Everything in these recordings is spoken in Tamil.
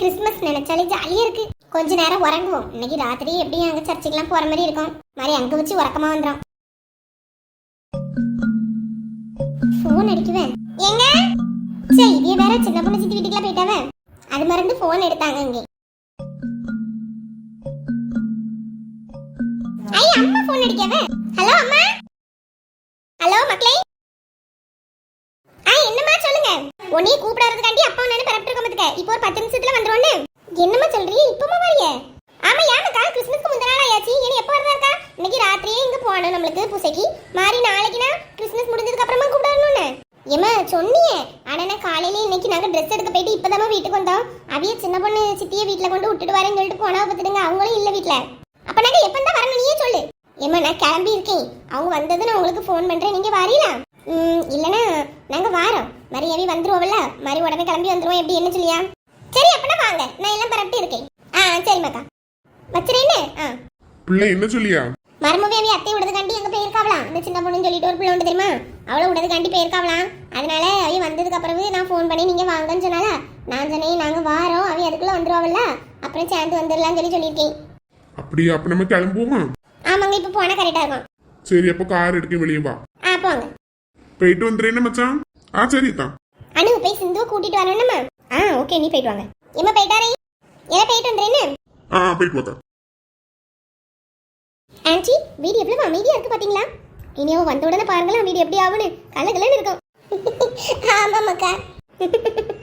கிறிஸ்மஸ் நினைச்சாலே ஜாலியா இருக்கு. கொஞ்ச நேரம் உறங்குவோம். இன்னைக்கு ராத்திரி எப்படி அங்க சர்ச்சுக்கெல்லாம் போற மாதிரி இருக்கும். மாதிரி அங்க வச்சு உறக்கமா வந்துடும் போன் அடிக்குவேன். எங்க சே இதே வேற சின்ன பொண்ணு சித்தி வீட்டுக்குலாம் போயிட்டாவே? அது மறந்து போன் எடுத்தாங்க இங்கே. ஐ அம்மா போன் அடிக்கவே ஹலோ அம்மா? ஹலோ மக்களே ஆ என்னம்மா உன்னே உன்னைய கூப்பிடாததுக்காண்டி அப்பா நானே பரப்பிட்டு இருக்கோமத்துக்க இப்போ ஒரு பத்து நிமிஷத்துல வந்துருவோன்னு என்னமா சொல்றீ? இப்பமா வரிய? ஆமா யாமக்கா கிறிஸ்மஸ்க்கு முந்தின நாள் ஆயாச்சு. இனி எப்போ வரதா இருக்கா? இன்னைக்கு ராத்திரியே இங்க போகணும் நம்மளுக்கு பூசைக்கு. மாறி நாளைக்குனா கிறிஸ்மஸ் முடிஞ்சதுக்கு அப்புறமா கூப்பிடணும்னு. ஏமா சொன்னியே. ஆனா காலையில இன்னைக்கு நாங்க ட்ரெஸ் எடுக்க போயிட்டு இப்பதான் வீட்டுக்கு வந்தோம். அவிய சின்ன பொண்ணு சித்திய வீட்டுல கொண்டு விட்டுட்டு வரேன்னு சொல்லிட்டு போனா பார்த்துடுங்க அவங்களும் இல்ல வீட்ல அப்ப நாங்க எப்ப தான் வரணும் நீயே சொல்லு. ஏமா நான் கிளம்பி இருக்கேன். அவங்க வந்தது நான் உங்களுக்கு ஃபோன் பண்றேன். நீங்க வரீங்களா? ம் இல்லனா நாங்க வாரோம். மரியாதை வந்துருவோம்ல? மறு உடனே கிளம்பி வந்துருவோம். எப்படி? என்ன சொல்லியா? சரி அப்பனா வாங்க. நான் எல்லாம் பரப்பிட்டு இருக்கேன். ஆ சரி மக்கா. வச்சுறேன்னு ஆ. பிள்ளை என்ன சொல்லியா? மருமவேவி அத்தை விடுறதுக்காண்டி எங்க போயிருக்காவலாம் இந்த சின்ன பொண்ணுன்னு சொல்லிட்டு ஒரு பிள்ளை உண்டு தெரியுமா? அவளை விடுறதுக்காண்டி போயிருக்காவலாம் அதனால அவைய வந்ததுக்கு அப்புறவு நான் ஃபோன் பண்ணி நீங்க வாங்கன்னு சொன்னால நான் சொன்னேன் நாங்க வாரோம். அவைய அதுக்குள்ள வந்துருவாங்கல்ல அப்புறம் சேர்ந்து வந்துடலாம்னு சொல்லி சொல்லியிருக்கேன். அப்படியா? அப்ப நம்ம கிளம்புவோமா? ஆமாங்க இப்போ போனா கரெக்டா இருக்கும். சரி அப்ப கார் எடுக்க வெளியே வா. ஆ போங்க. போயிட்டு வந்துடுறேன்னு மச்சான்? ஆ சரி தான் அனு போய் சிந்துவை கூட்டிட்டு வரணுமா? ஆ ஓகே நீ போயிட்டு வாங்க. ஏமா போயிட்டாரே? ஏன் போயிட்டு வந்துறேன்னு ஆ போயிட்டு வாக்கா ஆன்ச்சி வீடு எவ்வளவு அமைதியா இருக்கு பாத்தீங்களா? இனியோ வந்த உடனே பாருங்களா வீடு எப்படி ஆகுன்னு கலகலன்னு இருக்கும். ஆமா மக்கா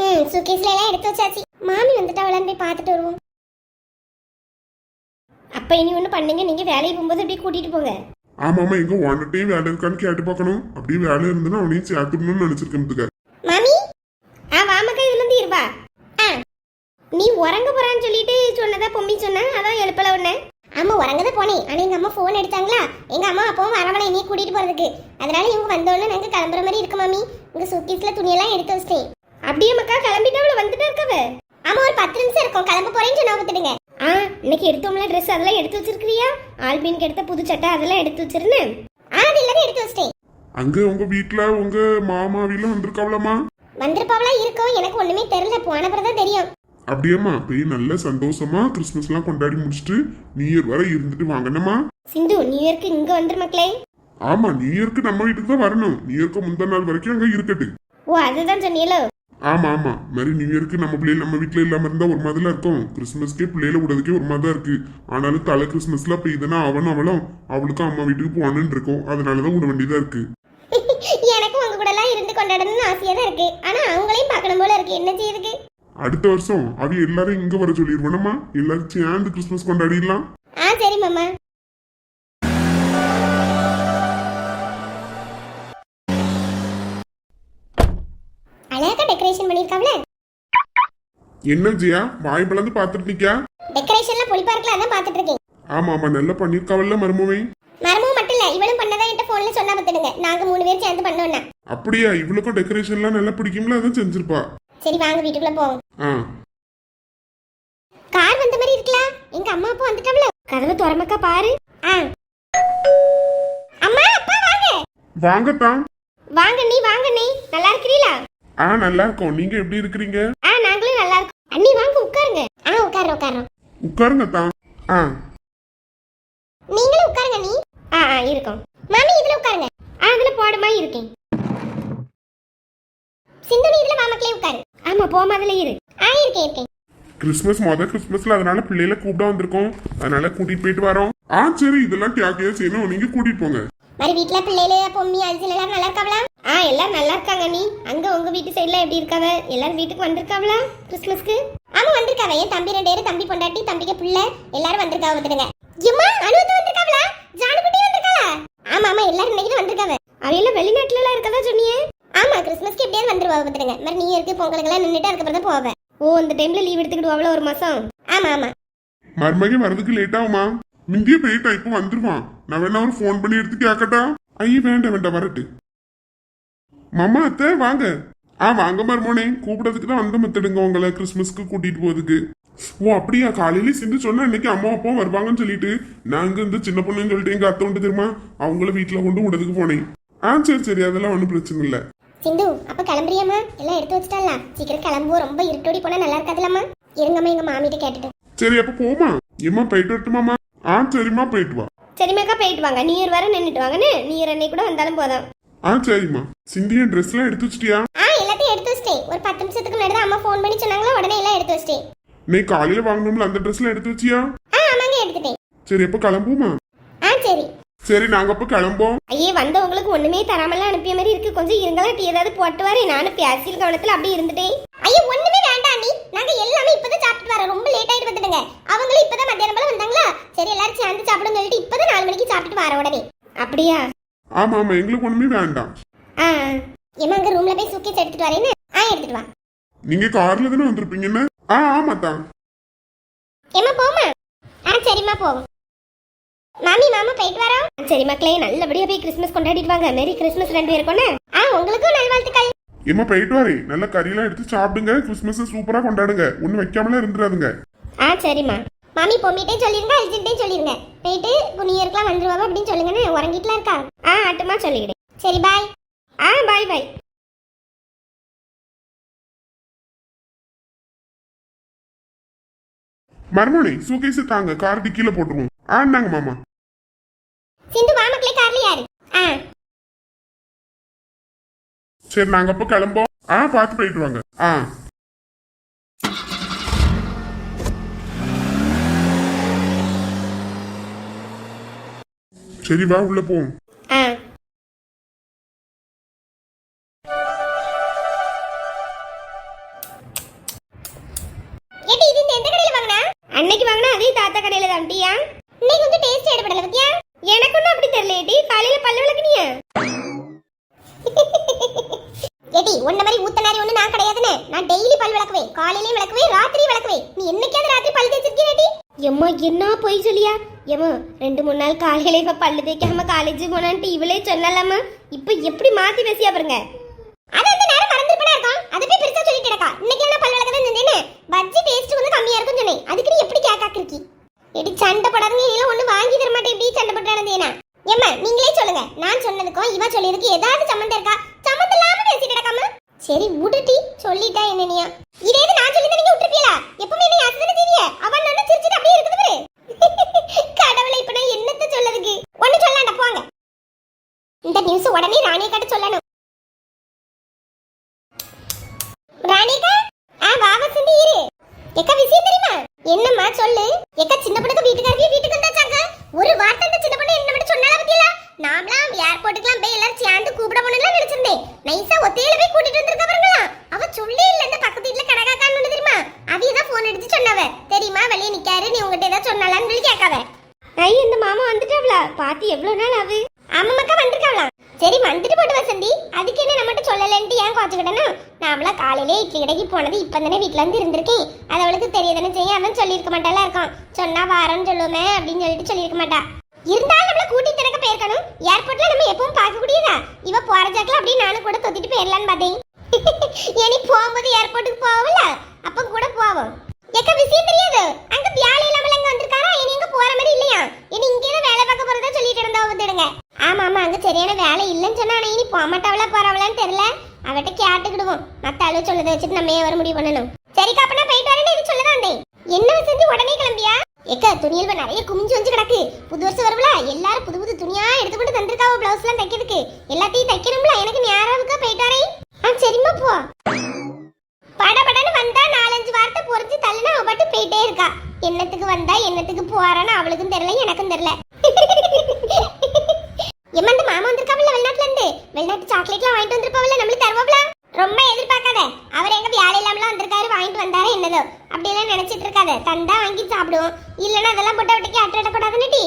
ம் சுகேஸ்ல எல்லாம் எடுத்து வச்சாச்சு. மாமி வந்துட்டாவளான்னு போய் பார்த்துட்டு வருவோம். அப்ப இனி ஒண்ணு பண்ணுங்க நீங்க வேலைக்கு போகும்போது அப்படியே கூட்டிட்டு போங்க. ஆமாமா ஆமா எங்க ஓனர்ட்டையும் வேலை இருக்கான்னு கேட்டு பார்க்கணும். அப்படியே வேலை இருந்ததுன்னா அவனையும் சேர்த்துடணும்னு நினைச்சிருக்கேன் மாமி ஆ வாமக்கா இதுல இருந்து இருவா ஆ நீ உறங்க போறான்னு சொல்லிட்டு சொன்னதா பொம்மி சொன்னா? அதான் எழுப்பல உடனே ஆமா உறங்கத போனேன். ஆனா எங்க அம்மா போன் எடுத்தாங்களா எங்க அம்மா அப்பவும் வரவனை நீ கூட்டிட்டு போறதுக்கு. அதனால இவங்க வந்தோடனே நாங்க கிளம்புற மாதிரி இருக்கு மாமி. உங்க சுக்கீஸ்ல துணியெல்லாம் எடுத்து வச்சிட்டேன். அப்படியே மக்கா கிளம்பிட்டு அவளை வந்துட்டா இருக்கவ? ஆமா ஒரு பத்து நிமிஷம் இருக்கும். கிளம்ப போறேன்னு சொன்னா பார்த்துடுங்க இன்னைக்கு எடுத்தோம்ல ட்ரெஸ் அதெல்லாம் எடுத்து வச்சிருக்கிறியா? ஆல்பினுக்கு எடுத்த புது சட்டை அதெல்லாம் எடுத்து வச்சிருந்தேன் ஆ அது எடுத்து வச்சிட்டேன். அங்க உங்க வீட்டுல உங்க மாமாவிலாம் வந்திருக்காவலமா வந்திருப்பாவளா இருக்கும் எனக்கு ஒண்ணுமே தெரியல போன தான் தெரியும். அப்படியேம்மா போய் நல்ல சந்தோஷமா கிறிஸ்மஸ் எல்லாம் கொண்டாடி முடிச்சுட்டு நியூ இயர் வரை இருந்துட்டு வாங்கண்ணம்மா. சிந்து நியூ இயர்க்கு இங்க வந்துரு மக்களே. ஆமா நியூ இயர்க்கு நம்ம வீட்டுக்கு தான் வரணும். நியூ இயர்க்கு முந்தா நாள் வரைக்கும் அங்க இருக்கட்டு. ஓ அதுதான் சொன்னீங்களோ? ஆமா ஆமா. மாதிரி நியூ இயர்க்கு நம்ம பிள்ளைகள் நம்ம வீட்ல இல்லாம இருந்தா ஒரு மாதிரிலாம் இருக்கும். கிறிஸ்மஸ்க்கே பிள்ளைகளை விடுறதுக்கே ஒரு மாதிரி தான் இருக்கு. ஆனாலும் தலை கிறிஸ்மஸ்ல அப்ப இதுனா அவனும் அவளும் அவளுக்கும் அம்மா வீட்டுக்கு போகணும்னு இருக்கும். அதனாலதான் விட வேண்டியதா இருக்கு. எனக்கு உங்க கூட எல்லாம் இருந்து கொண்டாடணும்னு ஆசையா தான் இருக்கு. ஆனா அவங்களையும் பார்க்கணும் போல இருக்கு. என்ன செய்யுதுக்கு அடுத்த வருஷம் அவ எல்லாரும் இங்க வர சொல்லிடுவோனம்மா எல்லாரும் சேர்ந்து கிறிஸ்மஸ் கொண்டாடிடலாம். ஆ சரி மாமா. டெக்கரேஷன் பண்ணிருக்காவல? என்ன ஜியா? வாய் பிளந்து பாத்துட்டு நிக்கா டெக்கரேஷன்லாம் பொலிப்பா இருக்கல அதான் பாத்துட்டு இருக்கேன். ஆமா ஆமா நல்லா பண்ணிருக்காவல்ல மருமவை மரமும் மட்டும் இல்ல இவளும் பண்ணதான் என்கிட்ட போன்ல சொன்னா பார்த்துடுங்க. நாங்க மூணு பேர் சேர்ந்து பண்ணோம்னா அப்படியா? இவளுக்கும் டெக்கரேஷன்லாம் நல்லா பிடிக்கும்ல அதான் செஞ்சிருப்பா. சரி வாங்க வீட்டுக்குள்ள போவோம். கார் வந்த மாதிரி இருக்கலாம் எங்க அம்மா அப்பா வந்துட்டாங்களோ? கதவு திறமக்கா பாரு. அம்மா அப்பா வாங்க. வாங்கத்தான். வாங்க நீ வாங்க நீ நல்லா இருக்கிறீங்களா ஆ நல்லா இருக்கோம் நீங்க எப்படி இருக்கிறீங்க? ஆ நாங்களும் நல்லா இருக்கோம் அண்ணி வாங்க உட்காருங்க. ஆ உட்காரோம் உட்காரோம் உட்காருங்க தான் ஆ. நீங்களும் உட்காருங்க நீ ஆ ஆ இருக்கோம். மாமி இதுல உட்காருங்க. ஆ அதுல போடுமா இருக்கேன். சிந்து நீ இதுல மாமக்கிலே உட்காரு. ஆமா போமா அதுல இரு. ஆ இருக்கேன் இருக்கேன். கிறிஸ்மஸ் மொத கிறிஸ்மஸ்ல அதனால பிள்ளைகளை கூப்பிட வந்திருக்கோம். அதனால கூட்டிட்டு போயிட்டு வரோம். ஆ சரி இதெல்லாம் தியாகியா செய்யணும். நீங்க கூட்டிட்டு போங்க. மாதிரி வீட்ல பிள்ளைகளு பொம்மி அரிசி எல்லாரும் நல்லா இருக்காவளா? ஆ எல்லாரும் நல்லா இருக்காங்க நீ அங்க உங்க வீட்டு சைடுல எப்படி இருக்காவ? எல்லாரும் வீட்டுக்கு வந்திருக்காவளா? கிறிஸ்மஸ்க்கு? ஆமா வந்திருக்காவ. என் தம்பி ரெண்டு பேரும் தம்பி பொண்டாட்டி தம்பிக்கு புள்ள. எல்லாரும் வந்திருக்காவ வந்துடுங்க எம்மா அனுவத்து வந்திருக்காவளா? ஜானுக்குட்டி வந்திருக்காளா ஆமா ஆமா எல்லாரும் இன்னைக்கு வந்திருக்காவ. அவையெல்லாம் வெளிநாட்டுல எல்லாம் இருக்கதா சொன்னியே ஆமா கிறிஸ்மஸ்க்கு எப்படியாவது வந்துருவா வந்துடுங்க மாதிரி நீ இருக்கு பொங்கலுக்கு எல்லாம் நின்னுட்டு அதுக்கப்புறம் தான் போவேன் ஓ இந்த டைம்ல லீவ் எடுத்துக்கிடுவாங்களா ஒரு மாசம்? ஆமா ஆமா. மருமகன் வரதுக்கு லேட் ஆகுமா? முந்தியே போயிட்டா இப்போ வந்துருவான். நான் வேணா ஒரு ஃபோன் பண்ணி எடுத்து கேட்கட்டா ஐய வேண்டாம் வேண்டாம் வரட்டு. மாமா அத்தை வாங்க. ஆ வாங்க மருமோனே. கூப்பிடறதுக்கு தான் வந்து மத்துடுங்க உங்களை கிறிஸ்மஸ்க்கு கூட்டிட்டு போறதுக்கு. ஓ அப்படியா? காலையில சிந்து சொன்னா இன்னைக்கு அம்மா அப்பாவும் வருவாங்கன்னு சொல்லிட்டு நாங்க இந்த சின்ன பொண்ணுன்னு சொல்லிட்டு எங்க அத்தை உண்டு தெரியுமா? அவங்கள வீட்டுல கொண்டு விடுறதுக்கு போனேன். ஆ சரி சரி அதெல்லாம் ஒன்றும் பிரச்சனை இல்லை. சிந்து அப்ப கிளம்புறியாம்மா? எல்லாம் எடுத்து வச்சிட்டலாம் சீக்கிரம் கிளம்புவோம். ரொம்ப இருட்டோடி போனா நல்லா இருக்காதுலம்மா இருங்கம்மா எங்க மாமிட்ட கேட்டுட்டு. சரி அப்ப போமா எம்மா போயிட்டு வரட்டுமாமா ஆ சரிம்மா போயிட்டு வா. சரிம்மாக்கா போயிட்டு வாங்க. நீர் வர நின்றுட்டு வாங்கன்னு நீர் அன்னைக்கு கூட வந்தாலும் போதும். ஆ சரிம்மா. சிந்தியா ட்ரெஸ் எல்லாம் எடுத்து வச்சிட்டியா? ஆ எல்லாத்தையும் எடுத்து வச்சிட்டேன். ஒரு பத்து நிமிஷத்துக்கு முன்னாடி அம்மா ஃபோன் பண்ணி சொன்னாங்களா? உடனே எல்லாம் எடுத்து வச்சிட்டேன். நீ காலையில வாங்கணும்ல அந்த ட்ரெஸ் எல்லாம் எடுத்து வச்சியா? ஆ ஆமாங்க எடுத்துட்டேன். சரி அப்ப கிளம்புமா ஆ சரி. சரி நாங்க அப்ப கிளம்போம் ஐயே வந்தவங்களுக்கு ஒண்ணுமே தராமலாம் அனுப்பிய மாதிரி இருக்கு. கொஞ்சம் இருங்களாட்டி ஏதாவது போட்டு வரேன். நானும் பேசியல் கவனத்துல அப்படியே இருந்துட்டேன். ஐயோ ஒண்ணுமே வேண்டாம் நீ நாங்க எல்லாமே இப்பதான் சாப்பிட்டு வரோம் ரொம்ப லேட் ஆயிட்டு வந்துடுங்க அவங்களும் இப்பதான் மத்தியானம் போல வந்தாங்களா சரி எல்லாரும் சேர்ந்து சாப்பிடுன்னு சொல்லிட்டு இப்பதான் நாலு மணிக்கு சாப்பிட்டுட்டு வர உடனே. அப்படியா? ஆமா ஆமா எங்களுக்கு ஒண்ணுமே வேண்டாம். ஆ ஏமா அங்க ரூம்ல போய் சுக்கேஸ் எடுத்துட்டு வரேன்னு ஆ எடுத்துட்டு வா. நீங்க கார்ல தானே வந்திருப்பீங்கன்னு ஆ ஆமா தான் ஏமா போமா ஆ சரிம்மா போவோம். மாமி மாமா போயிட்டு வரோம். சரி மக்களே நல்லபடியா போய் கிறிஸ்மஸ் கொண்டாடிட்டு வாங்க. மேரி கிறிஸ்மஸ் ரெண்டு பேருக்கோன்னு ஆ உங்களுக்கும் நல்வாழ்த்துக்கள் ஏம்மா போயிட்டு வரேன் நல்ல கறியெல்லாம் எடுத்து சாப்பிடுங்க. கிறிஸ்மஸ் சூப்பரா கொண்டாடுங்க. ஒண்ணு வைக்காமலாம் இருந்துடாதுங்க ஆ சரிம்மா. மாமி பொம்மிட்டே சொல்லிருங்க அர்ஜென்ட்டே சொல்லிருங்க போயிட்டு குனியருக்குலாம் வந்துருவா அப்படின்னு சொல்லுங்கன்னு உறங்கிட்டுலாம் இருக்கா ஆ அட்டுமா சொல்லிக்கிடு சரி பாய் ஆ பாய் பாய் மர்மோனி சூகேஸ் தாங்க கார் டிக்கில போட்டுருவோம். ஆ நாங்க மாமா. சிந்து வா மக்களே கார்ல யாரு? ஆ. சரி நாங்க அப்ப கிளம்போம் ஆ பார்த்து போயிட்டு வாங்க. ஆ. சரி வா உள்ள போவோம். ஆ. ஏடி இது இந்த எந்த கடையில வாங்கினா? அன்னைக்கு வாங்கினா அதே தாத்தா கடையில இன்னைக்கு வந்து டேஸ்ட் எடுபடல பத்தியா? எனக்கு ஒன்றும் அப்படி தெரியலையேடி காலையில பல்லு விளக்குனியா. ஏடி உன்ன மாதிரி ஊத்தனாரி ஒண்ணு நான் கிடையாதுன்னு நான் டெய்லி பல் விளக்குவேன். காலையிலயும் விளக்குவேன் ராத்திரியும் விளக்குவேன். நீ என்னைக்காவது ராத்திரி பல் தேய்ச்சிருக்கியாடி எம்மா என்ன போய் சொல்லியா? ஏமா ரெண்டு மூணு நாள் காலையில் இப்போ பல்லு தேய்க்காம காலேஜ் போனான்ட்டு இவளே சொன்னாலாமா இப்போ எப்படி மாத்தி பேசியா பாருங்க. அது அந்த நேரம் மறந்துருப்பனா இருக்கும் அதை போய் பெருசா சொல்லிட்டு இருக்கா இன்னைக்கு என்ன பல் விளக்க இருந்தேன்னு பஜ்ஜி டேஸ்ட் வந்து கம்மியா இருக்கும் சொன்னேன். அதுக்கு நீ எப்படி கேக்கா இருக்கி எடி சண்டை படாதுங்க. இதெல்லாம் எல்லாம் ஒண்ணு வாங்கி தர மாட்டேன். இப்படி சண்டை போட்டானதேனா ஏம்மா நீங்களே சொல்லுங்க. நான் சொன்னதுக்கும் இவன் சொல்லியதுக்கு ஏதாவது சம்மந்தம் இருக்கா? சம்மந்தம் இல்லாம பேசிட்டு கிடக்காம? சரி விடுட்டி சொல்லிட்டா என்னனியா இதே நான் சொல்லி நீங்க விட்டுருப்பீங்களா? எப்பவுமே என்ன யாசனை செய்விய அவன் ஒண்ணு சிரிச்சுட்டு அப்படியே இருக்குது கடவுளை இப்ப நான் என்னத்த சொல்லதுக்கு ஒண்ணு சொல்லாண்ட போங்க. இந்த நியூஸ் உடனே ராணியை கிட்ட சொல்லணும் ராணிகா ஆ வா வசந்தி இரு எக்கா விஷயம் தெரியுமா என்னம்மா சொல்லு எக்கா சின்ன பொண்ணுக்கு வீட்டுக்காரங்க வீட்டுக்கு வந்தாச்சாங்க ஒரு வார்த்தை அந்த சின்ன பொண்ணு என்ன மட்டும் சொன்னால பத்தியல நாமலாம் ஏர்போர்ட்டுக்குலாம் போய் எல்லாரும் சேர்ந்து கூப்பிட போனலாம் நினைச்சிருந்தேன் நைஸா ஒத்தையில போய் கூட்டிட்டு வந்திருக்கா பாருங்களா அவ சொல்லி இல்ல இந்த பக்கத்து வீட்ல கடகாக்கான்னு ஒண்ணு தெரியுமா அவிய தான் போன் அடிச்சு சொன்னவ. தெரியுமா வெளியே நிக்காரு நீ உங்ககிட்ட ஏதாவது சொன்னாலான்னு சொல்லி கேட்காவ ஐ இந்த மாமா வந்துட்டாவ்ல பாத்து எவ்வளவு நாள் ஆகு ஆமாக்கா வந்திருக்காங்களாம் சரி வந்துட்டு போட்டு வசந்தி அதுக்கு என்ன நம்மகிட்ட சொல்லலன்ட்டு ஏன் குறைச்சுக்கிட்டேன்னா நாமளா காலையிலே இட்லி கடைக்கு போனது இப்போ தானே வீட்டில் இருந்து இருந்திருக்கேன். அது அவளுக்கு தெரியதானே செய்யும் அதான் சொல்லியிருக்க மாட்டால இருக்கும் சொன்னா வாரம்னு சொல்லுவோமே அப்படின்னு சொல்லிட்டு சொல்லியிருக்க மாட்டா. இருந்தாலும் நம்மள கூட்டிட்டு எனக்கு போயிருக்கணும் ஏர்போர்ட்ல நம்ம எப்பவும் பார்க்கக்கூடியதா? இவ போற ஜாக்கில் அப்படியே நானும் கூட தொத்திட்டு போயிடலான்னு பார்த்தேன். இனி போகும்போது ஏர்போர்ட்டுக்கு போகல அப்ப கூட போவோம். எக்க விஷயம் தெரியாது. அங்க வியாழ இல்லாமல் அங்க வந்திருக்காரா? இனி இங்க போற மாதிரி இல்லையா? இனி இங்கே தான் வேலை பார்க்க போறதா சொல்லிட்டு இருந்தா வந்துடுங்க ஆமா ஆமா அங்க சரியான வேலை இல்லைன்னு சொன்னா இனி போக மாட்டாவளா போறவளான்னு தெரியல. அவட்ட கேட்டுக்கிடுவோம். மத்த அளவு சொல்லதை வச்சுட்டு நம்ம ஏன் வர முடிவு பண்ணணும்? சரிக்கா அப்பனா போயிட்டு வரேன்னு இது சொல்லதான் என்ன செஞ்சு உடனே கிளம்பியா? எக்க துணியல் நிறைய குமிஞ்சு வந்து கிடக்கு. புது வருஷம் வருவல எல்லாரும் புது புது துணியா எடுத்துக்கிட்டு தந்திருக்காவோ பிளவுஸ் எல்லாம் தைக்கிறதுக்கு. எல்லாத்தையும் தைக்கணும்ல எனக்கு நேரம் இருக்கா போயிட்டு வரேன்? ஆ சரிம்மா போ. பொறிச்சு தள்ளுனா அவ பாட்டு போயிட்டே இருக்கா. என்னத்துக்கு வந்தா என்னத்துக்கு போறான்னு அவளுக்கும் தெரியல எனக்கும் தெரியல. எம்மா மாமா வந்திருக்காவில்ல வெளிநாட்டுல இருந்து வெளிநாட்டு சாக்லேட்லாம் வாங்கிட்டு வந்திருப்பாவில்ல நம்மளுக்கு தருவாப்ல ரொம்ப எதிர்பார்க்காத. அவர் எங்க வேலை இல்லாமலாம் வந்திருக்காரு வாங்கிட்டு வந்தாரே என்னதோ. அப்படியெல்லாம் நினைச்சிட்டு இருக்காத. தந்தா வாங்கி சாப்பிடுவோம். இல்லைன்னா அதெல்லாம் போட்டு விட்டுக்கு அட்டக்கூடாதுன்னு டி.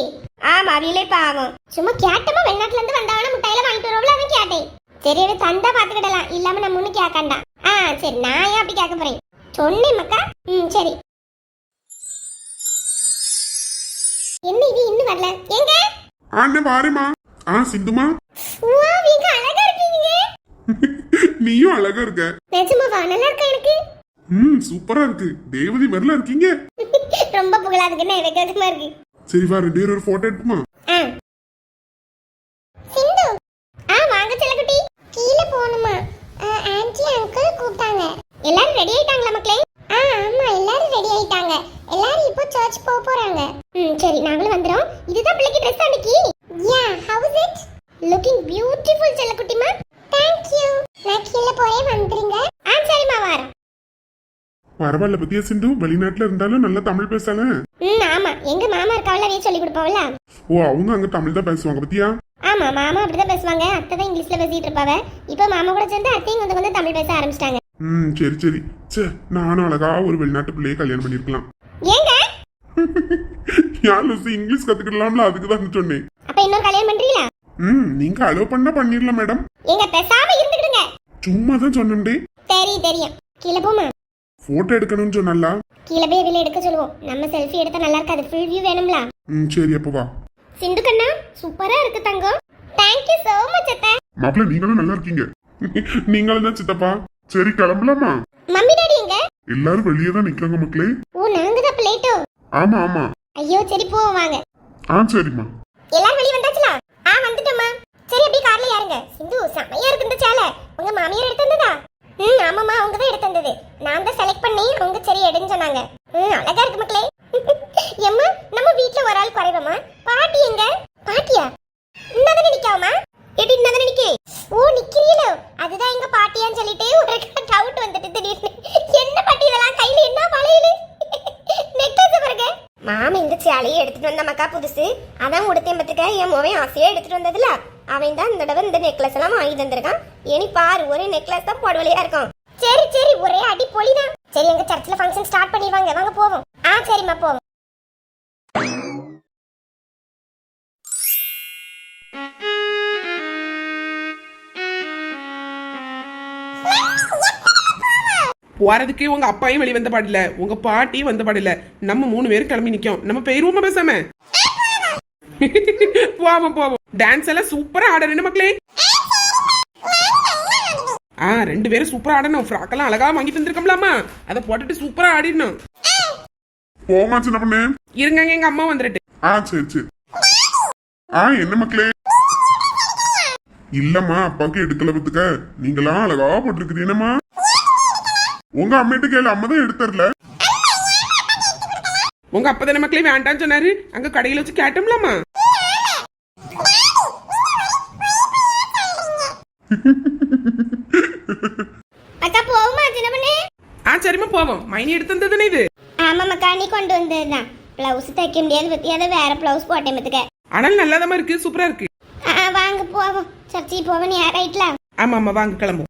ஆமா அவியலே பாவம். சும்மா கேட்டமா வெளிநாட்டுல இருந்து வந்தவன முட்டையில வாங்கிட்டு வருவோம்ல அவன் கேட்டேன். சரி அது தந்தா பாத்துக்கிடலாம். இல்லாம நம்ம ஒண்ணு கேட்கண்டா ஆ சரி நான் ஏன் அப்படி கேட்க போறேன்? சொன்னேன் மக்கா. ம் சரி. என்ன இது இன்னும் வரல? எங்க ஆண்ணே வாரேம்மா. ஆ சிந்துமா. வா நீங்க அழகா இருக்கீங்க. நீயும் அழகா இருக்க. நிஜமாவா நல்லா இருக்கா எனக்கு? ம் சூப்பரா இருக்கு. தேவதி மாதிரிலாம் இருக்கீங்க? ரொம்ப புகழாதுக்குன்னு எனக்கு வெக்கமா இருக்கு. சரி வா ரெண்டு பேரும் ஒரு போட்டோ எடுப்போமா சிந்து. ஆ வாங்க செல்லக்குட்டி. கீழே போகணுமா? எல்லாரும் ரெடி ஆயிட்டாங்களா மக்களே? ஆ ஆமா எல்லாரும் ரெடி ஆயிட்டாங்க. எல்லாரும் இப்போ சர்ச் போக போறாங்க. ம் சரி நாங்களும் வந்துறோம். இதுதான் பிள்ளைக்கு Dress அன்னைக்கு. Yeah how is it looking beautiful செல்ல குட்டிமா தேங்க் யூ நான் கீழ போறே வந்துருங்க. ஆ சரிம்மா வரேன் பரவாயில்ல பத்தியா சிந்து? வெளிநாட்டுல இருந்தாலும் நல்லா தமிழ் பேசலாம். ம் ஆமா. எங்க மாமா இருக்காவல நீ சொல்லி கொடுப்பாவல ஓ அவங்க அங்க தமிழ் தான் பேசுவாங்க பத்தியா? ஆமா மாமா அப்படிதான் பேசுவாங்க. அத்தை தான் இங்கிலீஷ்ல பேசிட்டு இருப்பாவ. இப்போ மாமா கூட சேர்ந்து அத்தையும் கொஞ்சம் கொஞ்சம் தமிழ் பேச ஆரம்பிச்சிட்டாங்க. ம் சரி சரி. சே நானும் அழகா ஒரு வெளிநாட்டு பிள்ளையை கல்யாணம் பண்ணிருக்கலாம் ஏங்க? யார் லூசு இங்கிலீஷ் கத்துக்கலாம்ல அதுக்கு தான் சொன்னேன். அப்ப இன்னொரு கல்யாணம் பண்றீங்களா? ம் நீங்க அலோவ் பண்ணா பண்ணிடலாம் மேடம் எங்க பேசாம இருந்துக்கிடுங்க. சும்மா தான் சொன்னேன்டே தெரியும் தெரியும். கீழே போமா போட்டோ எடுக்கணும்னு சொன்னல கீழே போய் வெளியில எடுக்க சொல்லுவோம். நம்ம செல்ஃபி எடுத்தா நல்லா இருக்காது. ஃபுல் வியூ வேணும்ல. ம் சரி அப்போ வா. சிந்து கண்ணா சூப்பரா இருக்கு தங்கம். தேங்க்யூ so மச் அத்தை. மாப்பிள்ள நீங்களும் நல்லா இருக்கீங்க. நீங்களும் தான் சித்தப்பா. சரி கிளம்பலாமா? மம்மி டாடி எங்க? எல்லாரும் வெளியே தான் நிக்கிறாங்க மக்களே. ஓ நாங்க தான் பிளேட்டோ ஆமா ஆமா. ஐயோ சரி போவோம் வாங்க. ஆ சரிம்மா. எல்லாரும் வெளிய வந்தாச்சுல? ஆ வந்துட்டோம்மா. சரி அப்படியே கார்ல ஏறுங்க. சிந்து செமையா இருக்கு இந்த சேலை. உங்க மாமியார் எடுத்து வந்ததா? ம் ஆமாம்மா அவங்க தான் எடுத்து வந்தது. நான் தான் செலக்ட் பண்ணி அவங்க சரி எடுன்னு சொன்னாங்க. ம் அழகா இருக்கு மக்களே. எம்மா நம்ம வீட்ல ஒரு ஆள் குறைவமா பாட்டி எங்க? பாட்டியா? நிக்காவமா எடி நிக்கே. ஓ நிக்கிறீங்களோ? அதுதான் எங்க பாட்டியான்னு சொல்லிட்டு ஒரு டவுட் வந்துட்டு திடீர்னு. என்ன பாட்டி இதெல்லாம்? கையில என்ன வளையலு? நெக்லஸ் பாருங்க. மாமா இந்த சேலையை எடுத்துட்டு வந்த மக்கா புதுசு. அதான் உடுத்தேன் பத்துக்க என் மோவன் ஆசையா எடுத்துட்டு வந்ததுல. அவன் தான் இந்த தடவை இந்த நெக்லஸ் எல்லாம் வாங்கி தந்திருக்கான் இனி பாரு ஒரே நெக்லஸ் தான் போடுவலையா இருக்கும். சரி சரி ஒரே அடி பொலிதான் சரி எங்க சர்ச்சில் ஃபங்க்ஷன் ஸ்டார்ட் பண்ணிடுவாங்க. வாங்க போவோம். ஆ சரிம்மா போவோம். போறதுக்கு உங்க அப்பாயும் வெளிய வந்த பாடில்ல. உங்க பாட்டியும் வந்த பாடில்ல. நம்ம மூணு பேரும் கிளம்பி நிக்கோம். நம்ம போயிருவோமா பேசாம. போவோம் போவோம். டான்ஸ் எல்லாம் சூப்பரா ஆடணும் மக்களே. ஆ ரெண்டு பேரும் சூப்பரா ஆடணும். ஃப்ராக் எல்லாம் அழகா வாங்கி தந்திருக்கோம்லாமா அதை போட்டுட்டு சூப்பரா ஆடிடணும். போமா சின்ன பொண்ணு. இருங்க எங்க அம்மா வந்துட்டு ஆ சரி சரி. ஆ என்ன மக்களே? இல்லம்மா அப்பாவுக்கு எடுக்கல பத்துக்க நீங்களாம் அழகா போட்டிருக்கிறீனம்மா உங்க அம்மிட்ட கேளு அம்மா தான் எடுத்தரல உங்க அப்பா தானே மக்களே வேண்டாம்னு சொன்னாரு? அங்க கடையில வச்சு கேட்டோம்லாமா அக்கா போவோமா சின்ன பண்ணு ஆ சரிம்மா போவோம். மைனி எடுத்து வந்ததுனே இது. ஆமா மக்கா நீ கொண்டு வந்ததுதான் பிளவுஸ் தைக்க முடியாது பத்தி அதை வேற பிளவுஸ் போட்டேன் பத்துக்க ஆனால் இருக்கு சூப்பரா இருக்கு. ஆ வாங்க போவோம். சர்ச்சைக்கு போவோம் நீ ரைட்ல ஆமா ஆமா வாங்க கிளம்புவோம்.